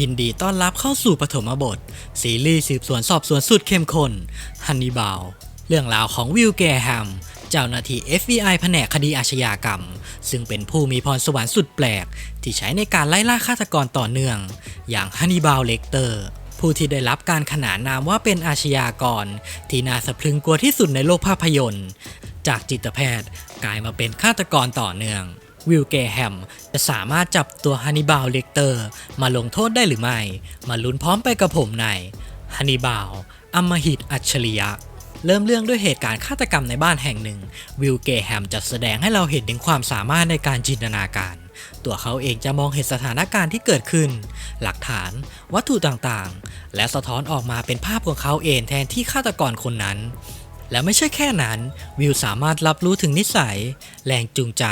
ยินดีต้อนรับเข้าสู่ปฐมบท ซีรีส์สืบสวนสอบสวนสุดเข้มข้นฮันนีบาลเรื่องราวของวิลแกแฮม เจ้าหน้าที่ FBI แผนกคดีอาชญากรรม ซึ่งเป็นผู้มีพรสวรรค์สุดแปลก ที่ใช้ในการไล่ล่าฆาตกรต่อเนื่อง อย่างฮันนีบาลเลกเตอร์ ผู้ที่ได้รับการขนานนามว่าเป็นอาชญากร ที่น่าสะพรึงกลัวที่สุดในโลกภาพยนตร์ จากจิตแพทย์กลายมาเป็นฆาตกรต่อเนื่อง วิลเกแฮมจะสามารถจับตัวฮันนิบาลเลกเตอร์ มาลงโทษได้หรือไม่ มาลุ้นพร้อมไปกับผมในฮันนิบาลอมหิตอัจฉริยะเริ่มเรื่องด้วยเหตุการณ์ฆาตกรรมในบ้านแห่งหนึ่ง วิลเกแฮมจะแสดงให้เราเห็นถึงความสามารถในการจินตนาการ ตัวเขาเองจะมองเห็นสถานการณ์ที่เกิดขึ้น หลักฐาน วัตถุต่างๆ และสะท้อนออกมาเป็นภาพของเขาเองแทนที่ฆาตกรคนนั้น และไม่ใช่แค่นั้น วิวสามารถรับรู้ถึงนิสัย แรงจูงใจ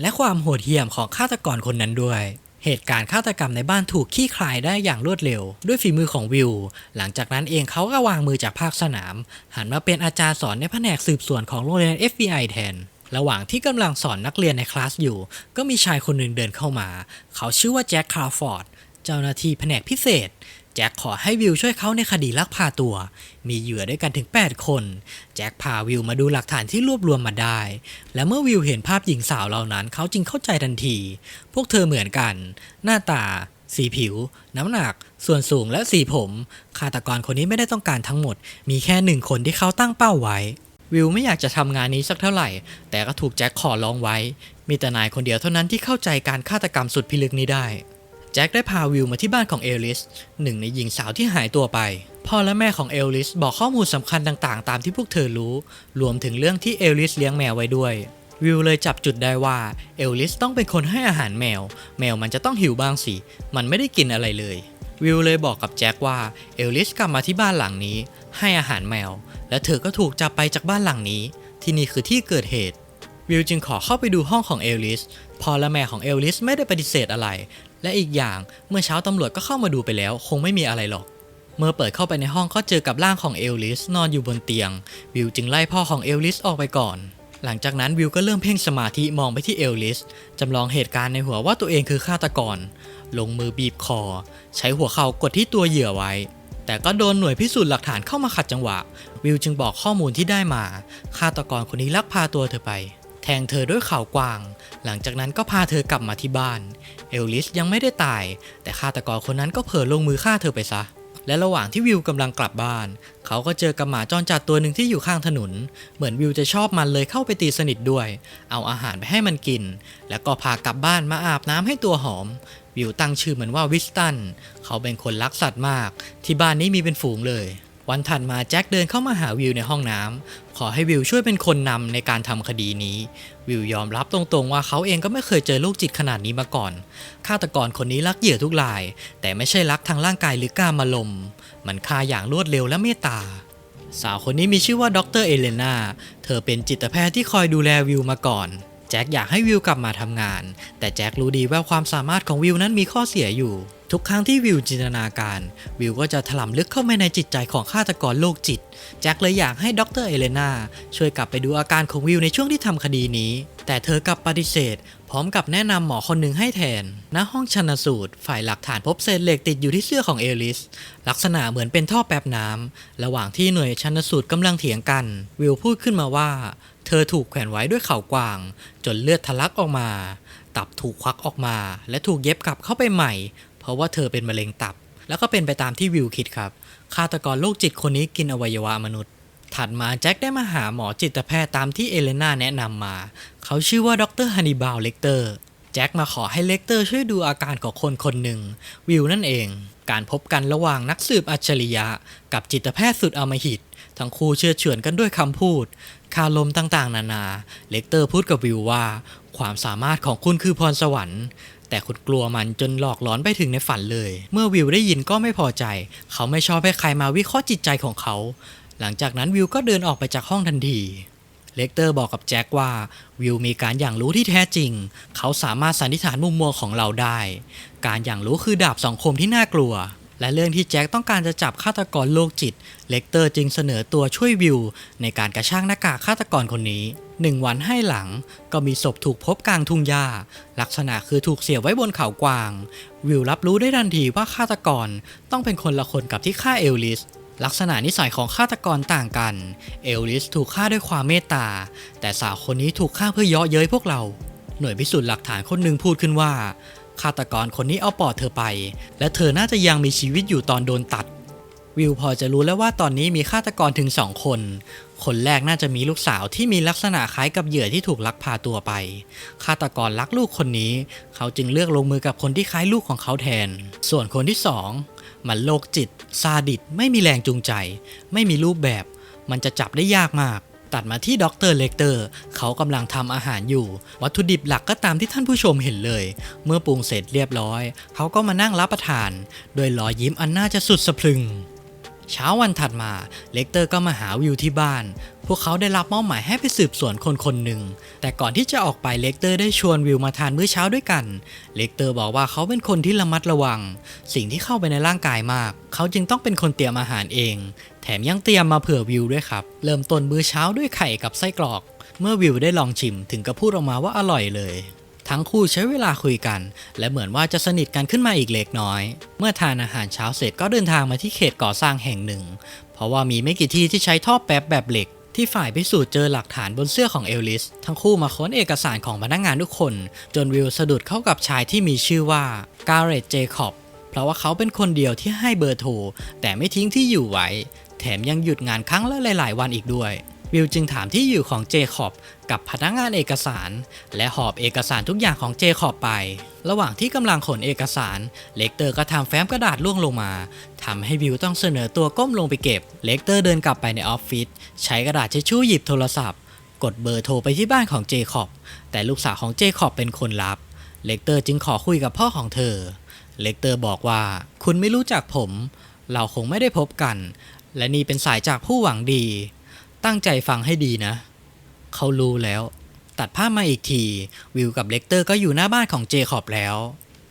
และความโหดเหี้ยมของฆาตกรคนนั้นด้วย เหตุการณ์ฆาตกรรมในบ้านถูกขี้คลายได้อย่างรวดเร็ว ด้วยฝีมือของวิว หลังจากนั้นเองเขาก็วางมือจากภาคสนาม หันมาเป็นอาจารย์สอนในแผนกสืบสวนของโรงเรียน FBI แทนระหว่างที่กำลังสอนนักเรียนในคลาสอยู่ ก็มีชายคนหนึ่งเดินเข้ามา เขาชื่อว่าแจ็คคาร์ฟอร์ด เจ้าหน้าที่แผนกพิเศษ แจ็คขอให้วิวช่วยเขาในคดีลักพาตัว มีเหยื่อด้วยกันถึง 8 คน แจ็คพาวิวมาดูหลักฐานที่รวบรวมมาได้ และเมื่อวิวเห็นภาพหญิงสาวเหล่านั้นเขาจึงเข้าใจทันที พวกเธอเหมือนกัน หน้าตา สีผิว น้ำหนัก ส่วนสูงและสีผมฆาตกรคนนี้ไม่ได้ต้องการทั้งหมด มีแค่หนึ่งคนที่เขาตั้งเป้าไว้ วิวไม่อยากจะทำงานนี้สักเท่าไหร่ แต่ก็ถูกแจ็คขอร้องไว้ มีแต่นายคนเดียวเท่านั้นที่เข้าใจการฆาตกรรมสุดพิลึกนี้ได้ แจ็คได้พาวิวมาที่บ้านของเอลลิสหนึ่งในหญิงสาวที่หายตัวไป พ่อและแม่ของเอลลิสบอกข้อมูลสำคัญต่างๆ ตามที่พวกเธอรู้ รวมถึงเรื่องที่เอลลิสเลี้ยงแมวไว้ด้วย วิวเลยจับจุดได้ว่าเอลลิสต้องเป็นคนให้อาหารแมว แมวมันจะต้องหิวบ้างสิ มันไม่ได้กินอะไรเลย วิวเลยบอกกับแจ็คว่าเอลลิสกลับมาที่บ้านหลังนี้ ให้อาหารแมว และเธอก็ถูกจับไปจากบ้านหลังนี้ ที่นี่คือที่เกิดเหตุวิวจึงขอเข้าไปดูห้องของเอลลิสพ่อและแม่ของเอลลิสไม่ได้ปฏิเสธอะไร และอีกอย่างเมื่อเช้าตำรวจก็เข้ามาดูไปแล้ว คงไม่มีอะไรหรอก เมื่อเปิดเข้าไปในห้องก็เจอกับร่างของเอลลิสนอนอยู่บนเตียง วิวจึงไล่พ่อของเอลลิสออกไปก่อน หลังจากนั้นวิวก็เริ่มเพ่งสมาธิมองไปที่เอลลิสจำลองเหตุการณ์ในหัวว่าตัวเองคือฆาตกร ลงมือบีบคอ ใช้หัวเข่ากดที่ตัวเหยื่อไว้ แต่ก็โดนหน่วยพิสูจน์หลักฐานเข้ามาขัดจังหวะ วิวจึงบอกข้อมูลที่ได้มาฆาตกรคนนี้ลักพาตัวเธอไป แทงเธอด้วยเข่ากวาง หลังจากนั้นก็พาเธอกลับมาที่บ้าน เอลลิสยังไม่ได้ตาย แต่ฆาตกรคนนั้นก็เผลอลงมือฆ่าเธอไปซะ และระหว่างที่วิวกำลังกลับบ้าน เขาก็เจอกับหมาจรจัดตัวหนึ่งที่อยู่ข้างถนน เหมือนวิวจะชอบมันเลยเข้าไปตีสนิทด้วย เอาอาหารไปให้มันกิน แล้วก็พากลับบ้านมาอาบน้ำให้ตัวหอม วิวตั้งชื่อมันว่าวิสตัน เขาเป็นคนรักสัตว์มาก ที่บ้านนี้มีเป็นฝูงเลย วันถัดมาแจ็คเดินเข้ามาหาวิวในห้องน้ำขอให้วิวช่วยเป็นคนนำในการทำคดีนี้ วิวยอมรับตรงๆว่าเขาเองก็ไม่เคยเจอโรคจิตขนาดนี้มาก่อนฆาตกรคนนี้รักเหยื่อทุกราย แต่ไม่ใช่รักทางร่างกายหรือกามารมมันฆ่าอย่างรวดเร็วและเมตตาสาวคนนี้มีชื่อว่าดรเอเลนา เธอเป็นจิตแพทย์ที่คอยดูแลวิวมาก่อน แจ็คอยากให้วิวกลับมาทำงาน แต่แจ็ครู้ดีว่าความสามารถของวิวนั้นมีข้อเสียอยู่ ทุกครั้งที่วิวจินตนาการ วิวก็จะถลำลึกเข้าไปในจิตใจของฆาตกรโรคจิต แจ็คเลยอยากให้ดรเอเลนาช่วยกลับไปดูอาการของวิวในช่วงที่ทำคดีนี้ แต่เธอกลับปฏิเสธ พร้อมกับแนะนำหมอคนหนึ่งให้แทน ณ ห้องชันสูตร ฝ่ายหลักฐานพบเศษเหล็กติดอยู่ที่เสื้อของเอลิส ลักษณะเหมือนเป็นท่อแป๊บน้ำ ระหว่างที่หน่วยชันสูตรกำลังเถียงกัน วิวพูดขึ้นมาว่า เธอถูกแขวนไว้ด้วยเข่ากวาง จนเลือดทะลักออกมาตับถูกควักออกมา และถูกเย็บกลับเข้าไปใหม่ เพราะว่าเธอเป็นมะเร็งตับ แล้วก็เป็นไปตามที่วิวคิดครับฆาตกรโรคจิตคนนี้กินอวัยวะมนุษย์ ถัดมาแจ็คได้มาหาหมอจิตแพทย์ตามที่เอเลนาแนะนำมา เขาชื่อว่าดรฮันนิบาลเลกเตอร์แจ็คมาขอให้เลกเตอร์ช่วยดูอาการของคนคนหนึ่ง วิวนั่นเอง การพบกันระหว่างนักสืบอัจฉริยะ กับจิตแพทย์สุดอำมหิต ทั้งคู่เชื่อเฉือนกันด้วยคำพูด คารมต่างๆ นานา เลกเตอร์พูดกับวิวว่า ความสามารถของคุณคือพรสวรรค์ แต่คุณกลัวมันจนหลอกหลอนไปถึงในฝันเลย เมื่อวิวได้ยินก็ไม่พอใจ เขาไม่ชอบให้ใครมาวิเคราะห์จิตใจของเขา หลังจากนั้นวิวก็เดินออกไปจากห้องทันทีเลกเตอร์บอกกับแจ็คว่าวิวมีการอย่างรู้ที่แท้จริง เขาสามารถสันนิษฐานมุมมองของเราได้ การอย่างรู้คือดาบสองคมที่น่ากลัว และเรื่องที่แจ็คต้องการจะจับฆาตกรโรคจิต เลกเตอร์จึงเสนอตัวช่วยวิวในการกระช่ากหน้ากากฆาตกรคนนี้ หนึ่งวันให้หลังก็มีศพถูกพบกลางทุ่งหญ้า ลักษณะคือถูกเสียบไว้บนเขากวาง วิวรับรู้ได้ทันทีว่าฆาตกรต้องเป็นคนละคนกับที่ฆ่าเอลลิสลักษณะนิสัยของฆาตกรต่างกัน เอลลิสถูกฆ่าด้วยความเมตตา แต่สาวคนนี้ถูกฆ่าเพื่อเยาะเย้ยพวกเรา หน่วยพิสูจน์หลักฐานคนหนึ่งพูดขึ้นว่า ฆาตกรคนนี้เอาปอดเธอไป และเธอน่าจะยังมีชีวิตอยู่ตอนโดนตัด วิวพอจะรู้แล้วว่าตอนนี้มีฆาตกรถึงสองคนคนแรกน่าจะมีลูกสาวที่มีลักษณะคล้ายกับเหยื่อที่ถูกลักพาตัวไป ฆาตกรรักลูกคนนี้ เขาจึงเลือกลงมือกับคนที่คล้ายลูกของเขาแทน ส่วนคนที่สองมันโรคจิต ซาดิส ไม่มีแรงจูงใจ ไม่มีรูปแบบ มันจะจับได้ยากมาก ตัดมาที่ด็อกเตอร์เลกเตอร์ เขากำลังทำอาหารอยู่ วัตถุดิบหลักก็ตามที่ท่านผู้ชมเห็นเลย เมื่อปรุงเสร็จเรียบร้อย เขาก็มานั่งรับประทาน โดยรอยยิ้มอันน่าจะสุดสะพรึง เช้าวันถัดมา เลกเตอร์ก็มาหาวิวที่บ้าน พวกเขาได้รับมอบหมายให้ไปสืบสวนคนคนหนึ่ง แต่ก่อนที่จะออกไปเลกเตอร์ได้ชวนวิวมาทานมื้อเช้าด้วยกัน เลกเตอร์บอกว่าเขาเป็นคนที่ระมัดระวัง สิ่งที่เข้าไปในร่างกายมาก เขาจึงต้องเป็นคนเตรียมอาหารเอง แถมยังเตรียมมาเผื่อวิวด้วยครับ เริ่มต้นมื้อเช้าด้วยไข่กับไส้กรอก เมื่อวิวได้ลองชิมถึงกับพูดออกมาว่าอร่อยเลย ทั้งคู่ใช้เวลาคุยกัน และเหมือนว่าจะสนิทกันขึ้นมาอีกเล็กน้อย เมื่อทานอาหารเช้าเสร็จก็เดินทางมาที่เขตก่อสร้างแห่งหนึ่ง เพราะว่ามีไม่กี่ที่ที่ใช้ท่อแป๊บแบบเหล็กที่ฝ่ายพิสูจน์เจอหลักฐานบนเสื้อของเอลลิส ทั้งคู่มาค้นเอกสารของพนักงานทุกคน จนวิวสะดุดเข้ากับชายที่มีชื่อว่าการ์เรตเจคอบเพราะว่าเขาเป็นคนเดียวที่ให้เบอร์โทรแต่ไม่ทิ้งที่อยู่ไว้ แถมยังหยุดงานครั้งละหลาย ๆ วันอีกด้วย วิวจึงถามที่อยู่ของเจคอบกับพนักงานเอกสาร และหอบเอกสารทุกอย่างของเจคอบไป ระหว่างที่กำลังขนเอกสาร เลกเตอร์ก็ทำแฟ้มกระดาษล่วงลงมาทำให้วิวต้องเสนอตัวก้มลงไปเก็บ เลกเตอร์เดินกลับไปในออฟฟิศใช้กระดาษเช็ดชู่หยิบโทรศัพท์ กดเบอร์โทรไปที่บ้านของเจคอบแต่ลูกสาวของเจคอบเป็นคนรับ เลกเตอร์จึงขอคุยกับพ่อของเธอ เลกเตอร์บอกว่า คุณไม่รู้จักผม เราคงไม่ได้พบกัน และนี่เป็นสายจากผู้หวังดี ตั้งใจฟังให้ดีนะ เขารู้แล้ว ตัดภาพมาอีกที วิวกับเลกเตอร์ก็อยู่หน้าบ้านของเจคอบแล้ว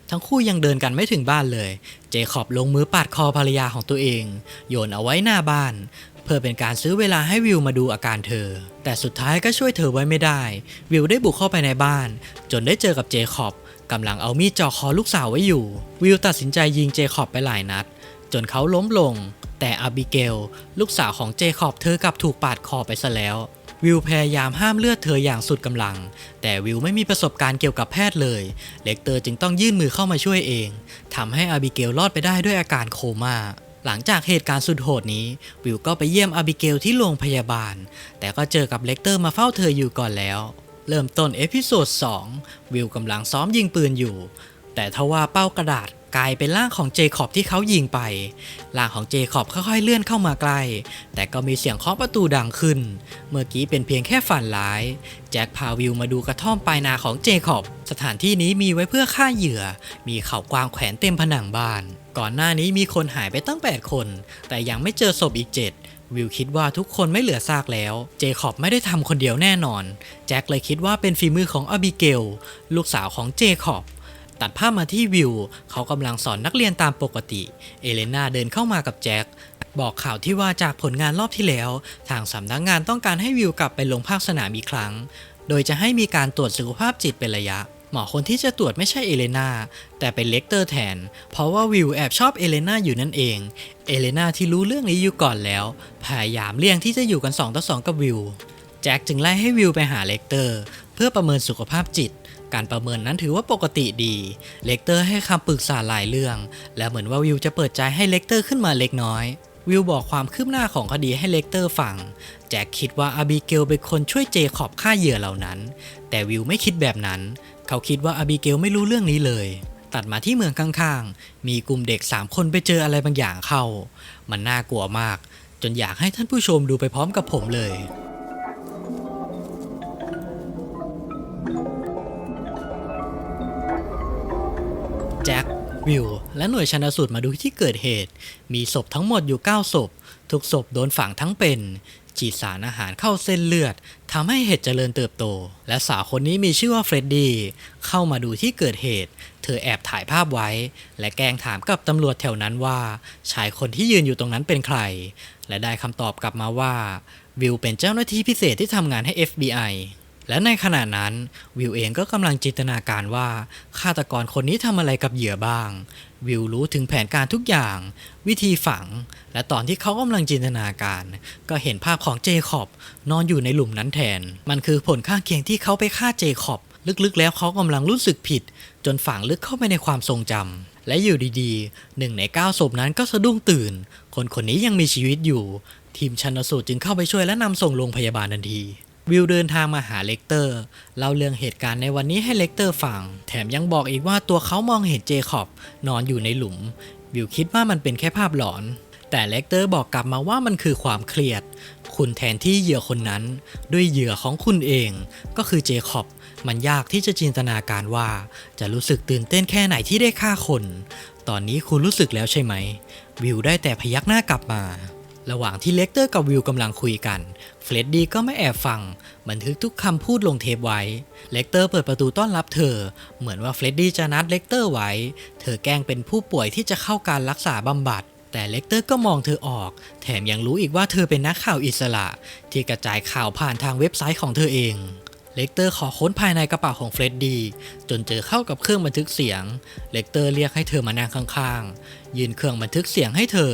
ทั้งคู่ยังเดินกันไม่ถึงบ้านเลย เจคอบลงมือปาดคอภรรยาของตัวเอง โยนเอาไว้หน้าบ้าน เพื่อเป็นการซื้อเวลาให้วิวมาดูอาการเธอ แต่สุดท้ายก็ช่วยเธอไว้ไม่ได้ วิวได้บุกเข้าไปในบ้าน จนได้เจอกับเจคอบกำลังเอามีดจ่อคอลูกสาวไว้อยู่ วิวตัดสินใจยิงเจคอบไปหลายนัด จนเขาล้มลง แต่อาบิเกล ลูกสาวของเจคอบเธอกลับถูกปาดคอไปซะแล้ววิวพยายามห้ามเลือดเธออย่างสุดกำลัง แต่วิวไม่มีประสบการณ์เกี่ยวกับแพทย์เลย เลกเตอร์จึงต้องยื่นมือเข้ามาช่วยเอง ทำให้อาบิเกลรอดไปได้ด้วยอาการโคม่า หลังจากเหตุการณ์สุดโหดนี้ วิวก็ไปเยี่ยมอาบิเกลที่โรงพยาบาล แต่ก็เจอกับเลกเตอร์มาเฝ้าเธออยู่ก่อนแล้ว เริ่มต้นเอพิโซด2วิวกำลังซ้อมยิงปืนอยู่ แต่ทว่าเป้ากระดาษ กลายเป็นร่างของเจคอบที่เขายิงไป ร่างของเจคอบค่อยๆเลื่อนเข้ามาใกล้ แต่ก็มีเสียงเคาะประตูดังขึ้น เมื่อกี้เป็นเพียงแค่ฝันร้าย แจ็คพาวิวมาดูกระท่อมปลายนาของเจคอบ สถานที่นี้มีไว้เพื่อฆ่าเหยื่อ มีเขากวางแขวนเต็มผนังบ้าน ก่อนหน้านี้มีคนหายไปตั้ง 8 คน แต่ยังไม่เจอศพอีก 7วิวคิดว่าทุกคนไม่เหลือซากแล้ว เจคอบไม่ได้ทำคนเดียวแน่นอน แจ็คเลยคิดว่าเป็นฝีมือของอบิเกล ลูกสาวของเจคอบ ตัดภาพมาที่วิว เขากำลังสอนนักเรียนตามปกติ เอเลนาเดินเข้ามากับแจ็ค บอกข่าวที่ว่าจากผลงานรอบที่แล้ว ทางสำนักงานต้องการให้วิวกลับไปลงภาคสนามอีกครั้ง โดยจะให้มีการตรวจสุขภาพจิตเป็นระยะ หมอคนที่จะตรวจไม่ใช่เอเลนาแต่เป็นเลกเตอร์แทน เพราะว่าวิวแอบชอบเอเลนาอยู่นั่นเอง เอเลนาที่รู้เรื่องนี้อยู่ก่อนแล้ว พยายามเลี่ยงที่จะอยู่กัน2ต่อ2กับวิว แจ็คจึงไล่ให้วิวไปหาเลกเตอร์ เพื่อประเมินสุขภาพจิต การประเมินนั้นถือว่าปกติดี เลกเตอร์ให้คำปรึกษาหลายเรื่อง และเหมือนว่าวิวจะเปิดใจให้เลกเตอร์ขึ้นมาเล็กน้อย วิวบอกความคืบหน้าของคดีให้เลกเตอร์ฟัง แจ็คคิดว่าอาบิเกลเป็นคนช่วยเจคอบฆ่าเหยื่อเหล่านั้น แต่วิวไม่คิดแบบนั้น เขาคิดว่าอาบิเกลไม่รู้เรื่องนี้เลยตัดมาที่เมืองข้างๆ มีกลุ่มเด็ก 3 คนไปเจออะไรบางอย่างเข้า มันน่ากลัวมาก จนอยากให้ท่านผู้ชมดูไปพร้อมกับผมเลย แจ็ควิลและหน่วยชันสูตรมาดูที่เกิดเหตุ มีศพทั้งหมดอยู่ 9 ศพ ทุกศพโดนฝังทั้งเป็น ฉีดสารอาหารเข้าเส้นเลือดทำให้เห็ดเจริญเติบโต และสาวคนนี้มีชื่อว่าเฟรดดี้เข้ามาดูที่เกิดเหตุ เธอแอบถ่ายภาพไว้ และแกล้งถามกับตำรวจแถวนั้นว่า ชายคนที่ยืนอยู่ตรงนั้นเป็นใคร และได้คำตอบกลับมาว่า วิวเป็นเจ้าหน้าที่พิเศษที่ทำงานให้ FBI และในขณะนั้นวิวเองก็กำลังจินตนาการว่าฆาตกรคนนี้ทำอะไรกับเหยื่อบ้าง วิวรู้ถึงแผนการทุกอย่าง วิธีฝัง และตอนที่เขากำลังจินตนาการ ก็เห็นภาพของเจคอบนอนอยู่ในหลุมนั้นแทน มันคือผลข้างเคียงที่เขาไปฆ่าเจคอบลึกๆ แล้วเขากำลังรู้สึกผิด จนฝังลึกเข้าไปในความทรงจำและอยู่ดีๆหนึ่งในเก้าศพนั้นก็สะดุ้งตื่น คนคนนี้ยังมีชีวิตอยู่ ทีมชันสูตรจึงเข้าไปช่วยและนำส่งโรงพยาบาลทันที วิวเดินทางมาหาเลกเตอร์เล่าเรื่องเหตุการณ์ในวันนี้ให้เลกเตอร์ฟัง แถมยังบอกอีกว่าตัวเขามองเห็นเจคอบนอนอยู่ในหลุม วิวคิดว่ามันเป็นแค่ภาพหลอน แต่เลกเตอร์บอกกลับมาว่ามันคือความเครียด คุณแทนที่เหยื่อคนนั้น ด้วยเหยื่อของคุณเอง ก็คือเจคอบมันยากที่จะจินตนาการว่า จะรู้สึกตื่นเต้นแค่ไหนที่ได้ฆ่าคน ตอนนี้คุณรู้สึกแล้วใช่ไหม วิวได้แต่พยักหน้ากลับมา ระหว่างที่เลกเตอร์กับวิวกำลังคุยกัน เฟรดดี้ก็ไม่แอบฟัง บันทึกทุกคำพูดลงเทปไว้ เลกเตอร์เปิดประตูต้อนรับเธอ เหมือนว่าเฟรดดี้จะนัดเลกเตอร์ไว้ เธอแกล้งเป็นผู้ป่วยที่จะเข้าการรักษาบำบัด แต่เลกเตอร์ก็มองเธอออก แถมยังรู้อีกว่าเธอเป็นนักข่าวอิสระ ที่กระจายข่าวผ่านทางเว็บไซต์ของเธอเอง เลกเตอร์ขอค้นภายในกระเป๋าของเฟรดดี้จนเจอเข้ากับเครื่องบันทึกเสียง เลกเตอร์เรียกให้เธอมานั่งข้างๆ ยืนเครื่องบันทึกเสียงให้เธอ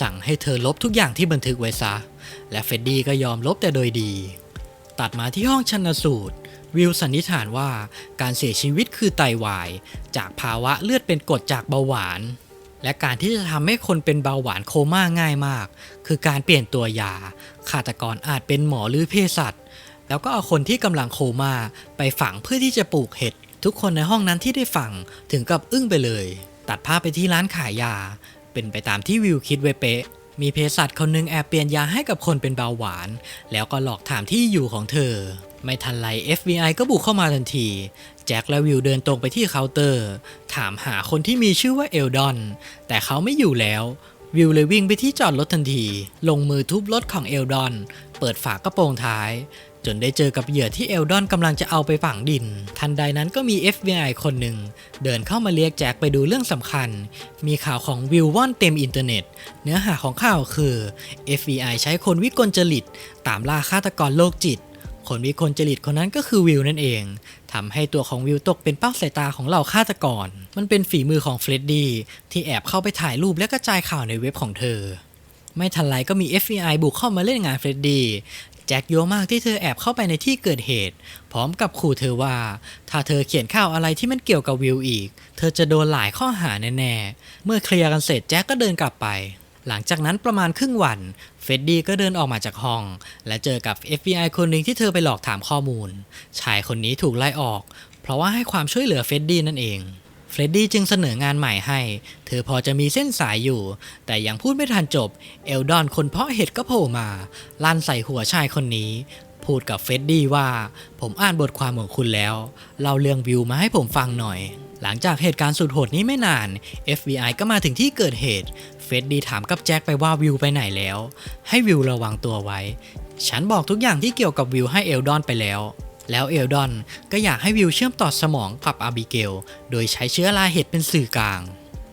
สั่งให้เธอลบทุกอย่างที่บันทึกไว้ซะ และเฟรดดี้ก็ยอมลบแต่โดยดี ตัดมาที่ห้องชันสูตร วิลสันนิษฐานว่าการเสียชีวิตคือไตวาย จากภาวะเลือดเป็นกรดจากเบาหวาน และการที่จะทำให้คนเป็นเบาหวานโคม่าง่ายมาก คือการเปลี่ยนตัวยา ฆาตกรอาจเป็นหมอหรือเภสัช แล้วก็เอาคนที่กำลังโคม่าไปฝังเพื่อที่จะปลูกเห็ด ทุกคนในห้องนั้นที่ได้ฟังถึงกับอึ้งไปเลย ตัดภาพไปที่ร้านขายยา เป็นไปตามที่วิวคิดไว้เป๊ะมีเภสัชคนหนึงแอบเปลี่ยนยาให้กับคนเป็นเบาหวาน แล้วก็หลอกถามที่อยู่ของเธอ ไม่ทันไร FBI ก็บุกเข้ามาทันที แจ็คและวิวเดินตรงไปที่เคาน์เตอร์ ถามหาคนที่มีชื่อว่าเอลดอน แต่เขาไม่อยู่แล้ว วิวเลยวิ่งไปที่จอดรถทันที ลงมือทุบรถของเอลดอน เปิดฝากระโปรงท้าย จนได้เจอกับเหยื่อที่เอลดอนกำลังจะเอาไปฝังดิน ทันใดนั้นก็มี FBI คนหนึ่ง เดินเข้ามาเรียกแจ็คไปดูเรื่องสำคัญ มีข่าวของวิลว่อนเต็มอินเทอร์เน็ต เนื้อหาของข่าวคือ FBI ใช้คนวิกลจริต ตามล่าฆาตกรโรคจิต คนวิกลจริตคนนั้นก็คือวิลนั่นเองทำให้ตัวของวิลตกเป็นเป้าสายตาของเหล่าฆาตกร มันเป็นฝีมือของเฟรดดี้ที่แอบเข้าไปถ่ายรูปและกระจายข่าวในเว็บของเธอ ไม่ทันไรก็มี FBI บุกเข้ามาเล่นงานเฟรดดี้ แจ็คโยมากที่เธอแอบเข้าไปในที่เกิดเหตุ พร้อมกับขู่เธอว่า ถ้าเธอเขียนข่าวอะไรที่มันเกี่ยวกับวิลอีก เธอจะโดนหลายข้อหาแน่ๆ เมื่อเคลียร์กันเสร็จแจ็คก็เดินกลับไป หลังจากนั้นประมาณครึ่งวันเฟดดี้ก็เดินออกมาจากห้อง และเจอกับ FBI คนหนึ่งที่เธอไปหลอกถามข้อมูล ชายคนนี้ถูกไล่ออก เพราะว่าให้ความช่วยเหลือเฟดดี้นั่นเอง เฟรดดี้จึงเสนองานใหม่ให้ เธอพอจะมีเส้นสายอยู่ แต่ยังพูดไม่ทันจบ เอลดอนคนเพาะเห็ดก็โผล่มา ลั่นใส่หัวชายคนนี้ พูดกับเฟรดดี้ว่า ผมอ่านบทความของคุณแล้ว เล่าเรื่องวิวมาให้ผมฟังหน่อย หลังจากเหตุการณ์สุดโหดนี้ไม่นาน FBI ก็มาถึงที่เกิดเหตุ เฟรดดี้ถามกับแจ็คไปว่าวิวไปไหนแล้ว ให้วิวระวังตัวไว้ ฉันบอกทุกอย่างที่เกี่ยวกับวิวให้เอลดอนไปแล้ว แล้วเอลดอนก็อยากให้วิวเชื่อมต่อสมองกับอาบิเกล โดยใช้เชื้อราเห็ดเป็นสื่อกลาง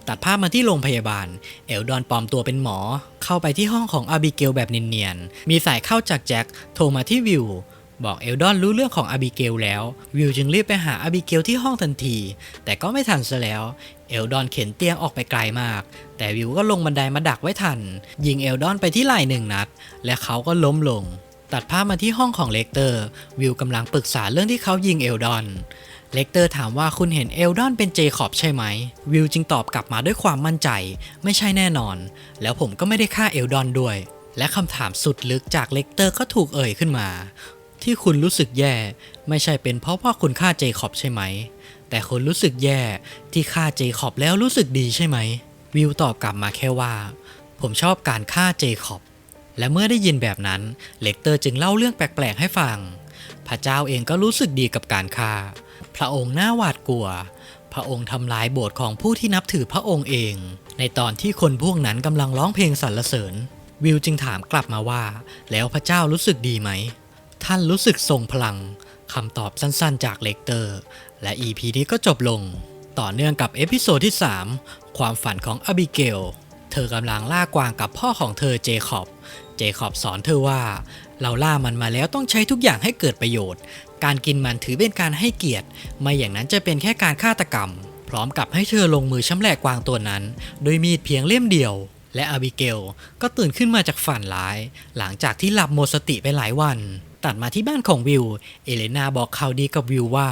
ตัดภาพมาที่โรงพยาบาล เอลดอนปลอมตัวเป็นหมอ เข้าไปที่ห้องของอาบิเกลแบบเนียนๆ มีสายเข้าจากแจ็คโทรมาที่วิวบอกเอลดอนรู้เรื่องของอาบิเกลแล้ว วิวจึงรีบไปหาอาบิเกลที่ห้องทันที แต่ก็ไม่ทันซะแล้ว เอลดอนเข็นเตียงออกไปไกลมาก แต่วิวก็ลงบันไดมาดักไว้ทัน ยิงเอลดอนไปที่ไหล่หนึ่งนัด และเขาก็ล้มลง ตัดภาพมาที่ห้องของเลกเตอร์ วิวกำลังปรึกษาเรื่องที่เขายิงเอลดอน เลกเตอร์ถามว่าคุณเห็นเอลดอนเป็นเจคอบใช่ไหม วิวจึงตอบกลับมาด้วยความมั่นใจ ไม่ใช่แน่นอน แล้วผมก็ไม่ได้ฆ่าเอลดอนด้วย และคำถามสุดลึกจากเลกเตอร์ก็ถูกเอ่ยขึ้นมา ที่คุณรู้สึกแย่ ไม่ใช่เป็นเพราะว่าคุณฆ่าเจคอบใช่ไหม แต่คุณรู้สึกแย่ที่ฆ่าเจคอบแล้วรู้สึกดีใช่ไหม วิวตอบกลับมาแค่ว่า ผมชอบการฆ่าเจคอบ และเมื่อได้ยินแบบนั้น เลกเตอร์จึงเล่าเรื่องแปลกๆให้ฟัง พระเจ้าเองก็รู้สึกดีกับการฆ่า พระองค์หน่าหวาดกลัว พระองค์ทำลายโบสถ์ของผู้ที่นับถือพระองค์เอง ในตอนที่คนพวกนั้นกำลังร้องเพลงสรรเสริญ วิวจึงถามกลับมาว่า แล้วพระเจ้ารู้สึกดีไหม ท่านรู้สึกทรงพลังคำตอบสั้นๆ จากเลกเตอร์ และ EP นี้ก็จบลง ต่อเนื่องกับเอพิโซดที่ 3 ความฝันของอบิเกล เธอกำลังล่ากวางกับพ่อของเธอเจคอบ คอบสอนเธอว่า เราล่ามันมาแล้วต้องใช้ทุกอย่างให้เกิดประโยชน์ การกินมันถือเป็นการให้เกียรติ ไม่อย่างนั้นจะเป็นแค่การฆาตกรรม พร้อมกับให้เธอลงมือชำแหละกวางตัวนั้น โดยมีดเพียงเล่มเดียว และอาบิเกลก็ตื่นขึ้นมาจากฝันร้าย หลังจากที่หลับหมดสติไปหลายวันตัดมาที่บ้านของวิว เอเลนาบอกข่าวดีกับวิวว่า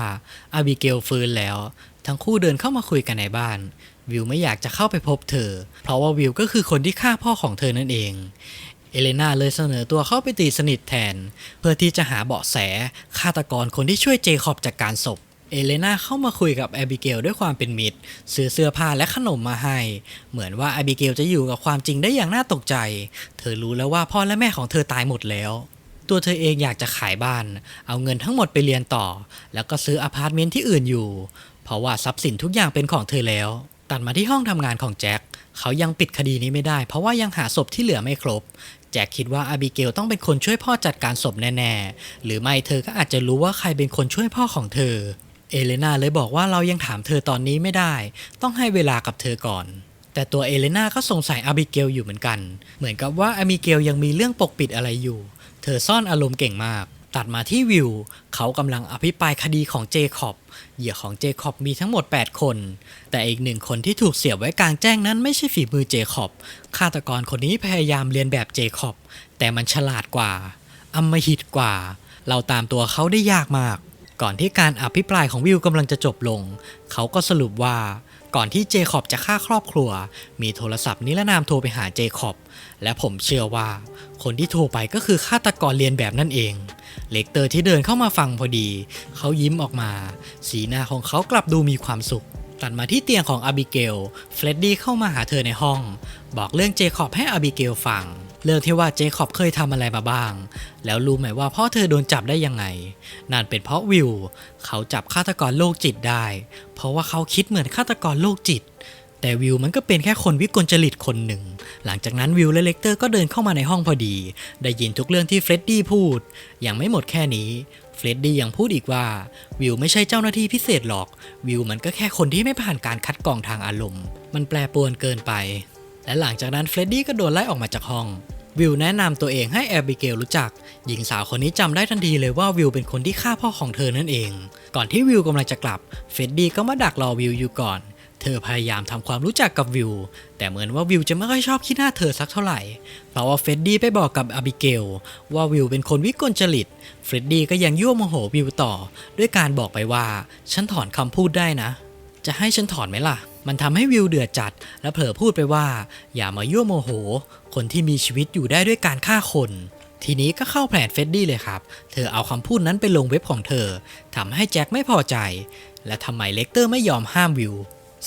อาบิเกลฟื้นแล้ว ทั้งคู่เดินเข้ามาคุยกันในบ้าน วิวไม่อยากจะเข้าไปพบเธอ เพราะว่าวิวก็คือคนที่ฆ่าพ่อของเธอนั่นเอง เอเลนาเลยเสนอตัวเข้าไปตีสนิทแทน เพื่อที่จะหาเบาะแสฆาตกรคนที่ช่วยเจคอบจากการศพเอเลนาเข้ามาคุยกับแอบิเกลด้วยความเป็นมิตรซื้อเสื้อผ้าและขนมมาให้ เหมือนว่าแอบิเกลจะอยู่กับความจริงได้อย่างน่าตกใจ เธอรู้แล้วว่าพ่อและแม่ของเธอตายหมดแล้ว ตัวเธอเองอยากจะขายบ้าน เอาเงินทั้งหมดไปเรียนต่อ แล้วก็ซื้ออพาร์ตเมนต์ที่อื่นอยู่ เพราะว่าทรัพย์สินทุกอย่างเป็นของเธอแล้ว ตัดมาที่ห้องทำงานของแจ็คเขายังปิดคดีนี้ไม่ได้ เพราะว่ายังหาศพที่เหลือไม่ครบ แจ็คคิดว่าอาบิเกลต้องเป็นคนช่วยพ่อจัดการศพแน่ๆ หรือไม่เธอก็อาจจะรู้ว่าใครเป็นคนช่วยพ่อของเธอ เอเลนาเลยบอกว่าเรายังถามเธอตอนนี้ไม่ได้ ต้องให้เวลากับเธอก่อน แต่ตัวเอเลนาก็สงสัยอาบิเกลอยู่เหมือนกัน เหมือนกับว่าอาบิเกลยังมีเรื่องปกปิดอะไรอยู่ เธอซ่อนอารมณ์เก่งมาก ตัดมาที่วิว เขากำลังอภิปรายคดีของเจคอบ เหยื่อของเจคอบมีทั้งหมด 8 คน แต่อีกหนึ่งคนที่ถูกเสียบไว้กลางแจ้งนั้นไม่ใช่ฝีมือเจคอบ ฆาตกรคนนี้พยายามเรียนแบบเจคอบ แต่มันฉลาดกว่าอำมหิตกว่า เราตามตัวเขาได้ยากมาก ก่อนที่การอภิปรายของวิวกำลังจะจบลง เขาก็สรุปว่า ก่อนที่เจคอบจะฆ่าครอบครัว มีโทรศัพท์นิรนามโทรไปหาเจคอบ และผมเชื่อว่า คนที่โทรไปก็คือฆาตกรเรียนแบบนั่นเองเลกเตอร์ที่เดินเข้ามาฟังพอดี เขายิ้มออกมา สีหน้าของเขากลับดูมีความสุข ตัดมาที่เตียงของอาบิเกล เฟรดดี้เข้ามาหาเธอในห้อง บอกเรื่องเจคอบให้อาบิเกลฟัง เรื่องที่ว่าเจคอบเคยทำอะไรมาบ้าง แล้วรู้ไหมว่าพ่อเธอโดนจับได้ยังไง นั่นเป็นเพราะวิว เขาจับฆาตกรโรคจิตได้ เพราะว่าเขาคิดเหมือนฆาตกรโรคจิต แต่วิวมันก็เป็นแค่คนวิกลจริตคนหนึ่ง หลังจากนั้นวิวและเลกเตอร์ก็เดินเข้ามาในห้องพอดี ได้ยินทุกเรื่องที่เฟรดดี้พูด ยังไม่หมดแค่นี้เฟรดดี้ยังพูดอีกว่า วิวไม่ใช่เจ้าหน้าที่พิเศษหรอก วิวมันก็แค่คนที่ไม่ผ่านการคัดกรองทางอารมณ์ มันแปรปรวนเกินไป และหลังจากนั้นเฟรดดี้ก็โดนไล่ออกมาจากห้อง วิวแนะนำตัวเองให้แอบิเกลรู้จัก หญิงสาวคนนี้จำได้ทันทีเลยว่าวิวเป็นคนที่ฆ่าพ่อของเธอนั่นเอง ก่อนที่วิวกำลังจะกลับ เฟรดดี้ก็มาดักรอวิวอยู่ก่อน เธอพยายามทำความรู้จักกับวิว แต่เหมือนว่าวิวจะไม่ค่อยชอบขี้หน้าเธอสักเท่าไหร่ เพราะว่าเฟรดดี้ไปบอกกับอาบิเกลว่าวิวเป็นคนวิกลจริต เฟรดดี้ก็ยังยั่วโมโหวิวต่อ ด้วยการบอกไปว่า ฉันถอนคำพูดได้นะ จะให้ฉันถอนไหมล่ะมันทำให้วิวเดือดจัด และเผลอพูดไปว่า อย่ามายั่วโมโห คนที่มีชีวิตอยู่ได้ด้วยการฆ่าคน ทีนี้ก็เข้าแผนเฟดดี้เลยครับ เธอเอาคำพูดนั้นไปลงเว็บของเธอทำให้แจ็คไม่พอใจ และทำไมเลกเตอร์ไม่ยอมห้ามวิว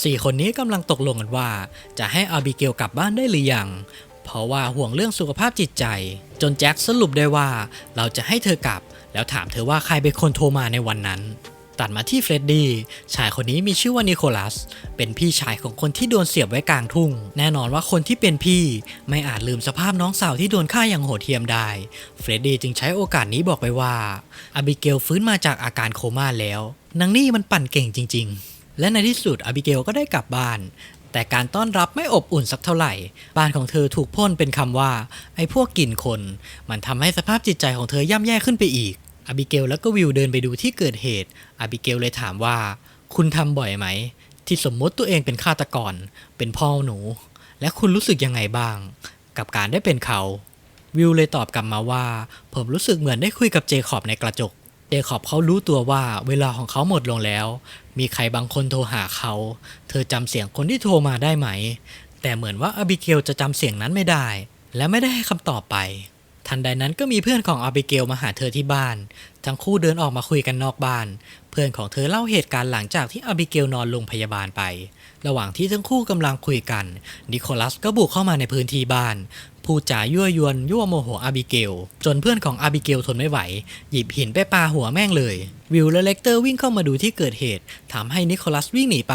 สี่คนนี้กำลังตกลงกันว่า จะให้อาบิเกลกลับบ้านได้หรือยัง เพราะว่าห่วงเรื่องสุขภาพจิตใจ จนแจ็คสรุปได้ว่า เราจะให้เธอกลับ แล้วถามเธอว่าใครเป็นคนโทรมาในวันนั้น ตัดมาที่เฟรดดี้ชายคนนี้มีชื่อว่านิโคลัส เป็นพี่ชายของคนที่โดนเสียบไว้กลางทุ่ง แน่นอนว่าคนที่เป็นพี่ไม่อาจลืมสภาพน้องสาวที่โดนฆ่าอย่างโหดเหี้ยมได้ เฟรดดี้จึงใช้โอกาสนี้บอกไปว่าอาบิเกลฟื้นมาจากอาการโคม่าแล้วนางนี่มันปั่นเก่งจริง ๆ และในที่สุดอาบิเกลก็ได้กลับบ้าน แต่การต้อนรับไม่อบอุ่นสักเท่าไหร่ บ้านของเธอถูกพ่นเป็นคำว่า ไอ้พวกกลิ่นคน มันทำให้สภาพจิตใจของเธอย่ำแย่ขึ้นไปอีก อาบิเกลและก็วิวเดินไปดูที่เกิดเหตุ อาบิเกลเลยถามว่า คุณทำบ่อยไหม ที่สมมติตัวเองเป็นฆาตกร เป็นพ่อหนู และคุณรู้สึกยังไงบ้าง กับการได้เป็นเขา วิวเลยตอบกลับมาว่า ผมรู้สึกเหมือนได้คุยกับเจคอบในกระจก เจคอบเขารู้ตัวว่าเวลาของเขาหมดลงแล้ว มีใครบางคนโทรหาเขา เธอจำเสียงคนที่โทรมาได้ไหม แต่เหมือนว่าอาบิเกลจะจำเสียงนั้นไม่ได้ และไม่ได้ให้คำตอบไป ทันใดนั้นก็มีเพื่อนของอาบิเกลมาหาเธอที่บ้าน ทั้งคู่เดินออกมาคุยกันนอกบ้าน เพื่อนของเธอเล่าเหตุการณ์หลังจากที่อาบิเกลนอนโรงพยาบาลไป ระหว่างที่ทั้งคู่กำลังคุยกัน นิโคลัสก็บุกเข้ามาในพื้นที่บ้านพูดจายั่วยวนยั่วโมโหอาบิเกล จนเพื่อนของอาบิเกลทนไม่ไหว หยิบหินไปปาหัวแม่งเลย วิลและเลกเตอร์วิ่งเข้ามาดูที่เกิดเหตุทำให้นิโคลัสวิ่งหนีไป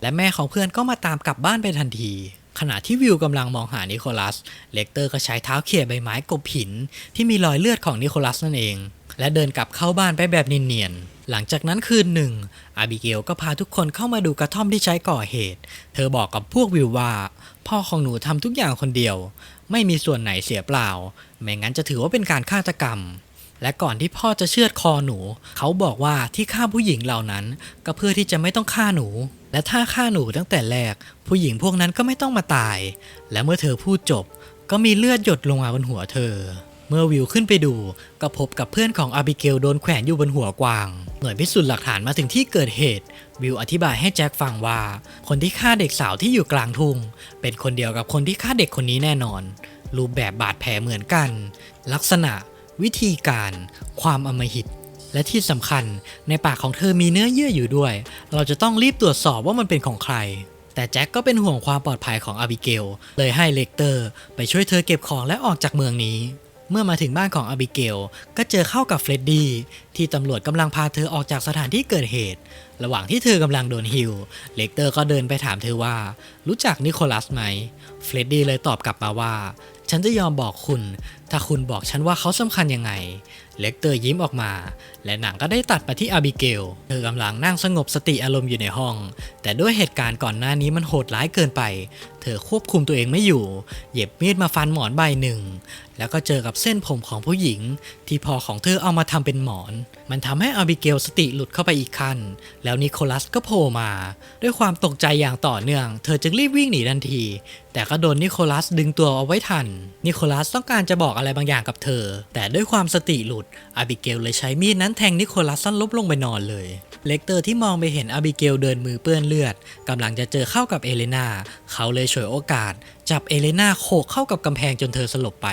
และแม่ของเพื่อนก็มาตามกลับบ้านไปทันที ขณะที่วิวกำลังมองหานิโคลัส เลกเตอร์ก็ใช้เท้าเขี่ยใบไม้กบหิน ที่มีรอยเลือดของนิโคลัสนั่นเอง และเดินกลับเข้าบ้านไปแบบเนียนๆ หลังจากนั้นคืนหนึ่ง อาบิเกลก็พาทุกคนเข้ามาดูกระท่อมที่ใช้ก่อเหตุ เธอบอกกับพวกวิวว่า พ่อของหนูทำทุกอย่างคนเดียว ไม่มีส่วนไหนเสียเปล่า ไม่งั้นจะถือว่าเป็นการฆาตกรรม และก่อนที่พ่อจะเชือดคอหนู เขาบอกว่าที่ฆ่าผู้หญิงเหล่านั้น ก็เพื่อที่จะไม่ต้องฆ่าหนู และถ้าฆ่าหนูตั้งแต่แรก ผู้หญิงพวกนั้นก็ไม่ต้องมาตาย และเมื่อเธอพูดจบ ก็มีเลือดหยดลงมาบนหัวเธอ เมื่อวิวขึ้นไปดู ก็พบกับเพื่อนของอาบิเกลโดนแขวนอยู่บนหัวกวาง หน่วยพิสูจน์หลักฐานมาถึงที่เกิดเหตุ วิวอธิบายให้แจ็คฟังว่า คนที่ฆ่าเด็กสาวที่อยู่กลางทุ่ง เป็นคนเดียวกับคนที่ฆ่าเด็กคนนี้แน่นอน รูปแบบบาดแผลเหมือนกัน ลักษณะ วิธีการ ความอมหิต และที่สำคัญในปากของเธอมีเนื้อเยื่ออยู่ด้วย เราจะต้องรีบตรวจสอบว่ามันเป็นของใคร แต่แจ็คก็เป็นห่วงความปลอดภัยของอาบิเกล เลยให้เลกเตอร์ไปช่วยเธอเก็บของและออกจากเมืองนี้ เมื่อมาถึงบ้านของอาบิเกล ก็เจอเข้ากับเฟรดดี้ที่ตำรวจกำลังพาเธอออกจากสถานที่เกิดเหตุ ระหว่างที่เธอกำลังโดนฮิวเลกเตอร์ก็เดินไปถามเธอว่า รู้จักนิโคลัสไหมเฟรดดี้เลยตอบกลับมาว่า ฉันจะยอมบอกคุณ ถ้าคุณบอกฉันว่าเขาสำคัญยังไง เล็กเตอร์ยิ้มออกมาและหนังก็ได้ตัดไปที่อาบิเกล เธอกำลังนั่งสงบสติอารมณ์อยู่ในห้อง แต่ด้วยเหตุการณ์ก่อนหน้านี้มันโหดร้ายเกินไป เธอควบคุมตัวเองไม่อยู่ เหย็บมีดมาฟันหมอนใบหนึ่ง แล้วก็เจอกับเส้นผมของผู้หญิง ที่พ่อของเธอเอามาทำเป็นหมอน มันทำให้อาบิเกลสติหลุดเข้าไปอีกขั้น แล้วนิโคลัสก็โผล่มา ด้วยความตกใจอย่างต่อเนื่อง เธอจึงรีบวิ่งหนีทันที แต่ก็โดนนิโคลัสดึงตัวเอาไว้ทัน นิโคลัสต้องการจะบอกอะไรบางอย่างกับเธอ แต่ด้วยความสติหลุดอาบิเกลเลยใช้มีดนั้นแทงนิโคลัสสั้นลบลงไปนอนเลยเลกเตอร์ที่มองไปเห็นอาบิเกลเดินมือเปื้อนเลือดกำลังจะเจอเข้ากับเอเลนาเขาเลยฉวยโอกาส จับเอเลนาโขกเข้ากับกำแพงจนเธอสลบไป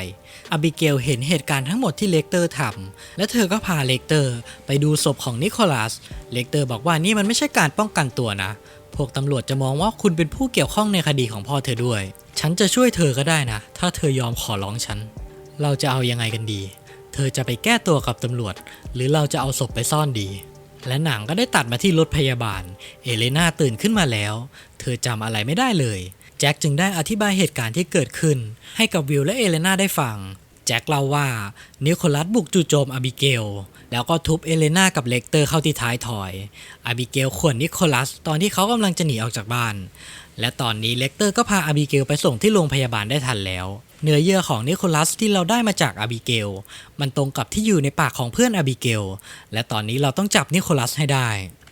อาบิเกลเห็นเหตุการณ์ทั้งหมดที่เลกเตอร์ทำและเธอก็พาเลกเตอร์ไปดูศพของนิโคลัสเลกเตอร์บอกว่านี่มันไม่ใช่การป้องกันตัวนะ พวกตำรวจจะมองว่าคุณเป็นผู้เกี่ยวข้องในคดีของพ่อเธอด้วย ฉันจะช่วยเธอก็ได้นะ ถ้าเธอยอมขอร้องฉัน เราจะเอายังไงกันดี เธอจะไปแก้ตัวกับตำรวจ หรือเราจะเอาศพไปซ่อนดี และหนังก็ได้ตัดมาที่รถพยาบาล เอเลนาตื่นขึ้นมาแล้ว เธอจำอะไรไม่ได้เลย แจ็คจึงได้อธิบายเหตุการณ์ที่เกิดขึ้น ให้กับวิลและเอเลนาได้ฟัง แจ็คเล่าว่านิโคลัสบุกจู่โจมอบิเกล แล้วก็ทุบเอเลนากับเลกเตอร์เข้าที่ท้ายถอย อบิเกลข่วนนิโคลัสตอนที่เขากำลังจะหนีออกจากบ้าน และตอนนี้เลกเตอร์ก็พาอบิเกลไปส่งที่โรงพยาบาลได้ทันแล้ว เนื้อเยื่อของนิโคลัสที่เราได้มาจากอาบิเกล มันตรงกับที่อยู่ในปากของเพื่อนอาบิเกล และตอนนี้เราต้องจับนิโคลัสให้ได้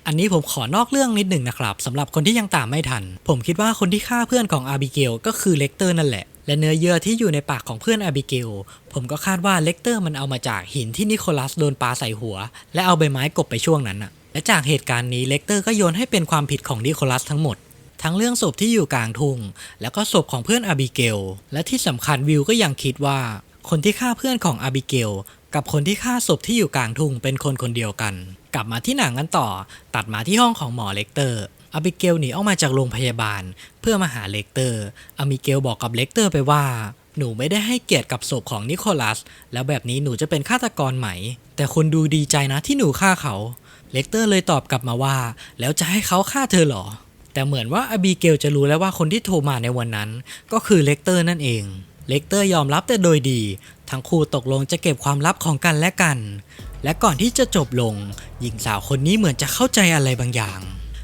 อันนี้ผมขอนอกเรื่องนิดหนึ่งนะครับสำหรับคนที่ยังตามไม่ทัน ผมคิดว่าคนที่ฆ่าเพื่อนของอาบิเกลก็คือเลกเตอร์นั่นแหละและเนื้อเยื่อที่อยู่ในปากของเพื่อนอาบิเกล ผมก็คาดว่าเลกเตอร์มันเอามาจากหินที่นิโคลัสโดนปาใส่หัว และเอาใบไม้กบไปช่วงนั้นอะและจากเหตุการณ์นี้เลกเตอร์ก็โยนให้เป็นความผิดของนิโคลัสทั้งหมด ทั้งเรื่องศพที่อยู่กลางทุ่ง แล้วก็ศพของเพื่อนอาบิเกล และที่สำคัญวิวก็ยังคิดว่า คนที่ฆ่าเพื่อนของอาบิเกล กับคนที่ฆ่าศพที่อยู่กลางทุ่งเป็นคนคนเดียวกัน กลับมาที่หนังกันต่อ ตัดมาที่ห้องของหมอเลกเตอร์อาบิเกลหนีออกมาจากโรงพยาบาล เพื่อมาหาเลกเตอร์อาบิเกลบอกกับเลกเตอร์ไปว่าหนูไม่ได้ให้เกียรติกับศพของนิโคลัส แล้วแบบนี้หนูจะเป็นฆาตกรไหม แต่คนดูดีใจนะที่หนูฆ่าเขา เลกเตอร์เลยตอบกลับมาว่า แล้วจะให้เขาฆ่าเธอเหรอ แต่เหมือนว่าอาบีเกลจะรู้แล้วว่าคนที่โทรมาในวันนั้น ก็คือเลกเตอร์นั่นเอง เลกเตอร์ยอมรับแต่โดยดี ทั้งคู่ตกลงจะเก็บความลับของกันและกัน และก่อนที่จะจบลง หญิงสาวคนนี้เหมือนจะเข้าใจอะไรบางอย่าง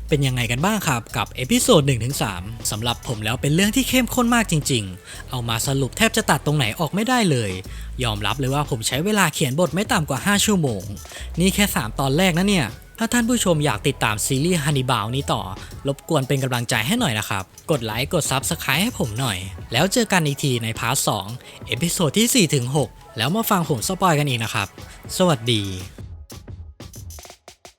เป็นยังไงกันบ้างครับ กับเอพิโซด1-3สำหรับผมแล้วเป็นเรื่องที่เข้มข้นมากจริง ๆ เอามาสรุปแทบจะตัดตรงไหนออกไม่ได้เลย ยอมรับเลยว่าผมใช้เวลาเขียนบทไม่ต่ำกว่า 5 ชั่วโมง นี่แค่ 3 ตอนแรกนะเนี่ย ถ้าท่านผู้ชมอยากติดตามซีรีส์ฮันนิบาลนี้ต่อ รบกวนเป็นกำลังใจให้หน่อยนะครับ กดไลค์ กด Subscribe ให้ผมหน่อย แล้วเจอกันอีกทีในพาร์ท2เอพิโซดที่4-6 แล้วมาฟังผมสปอยกันอีกนะครับ สวัสดี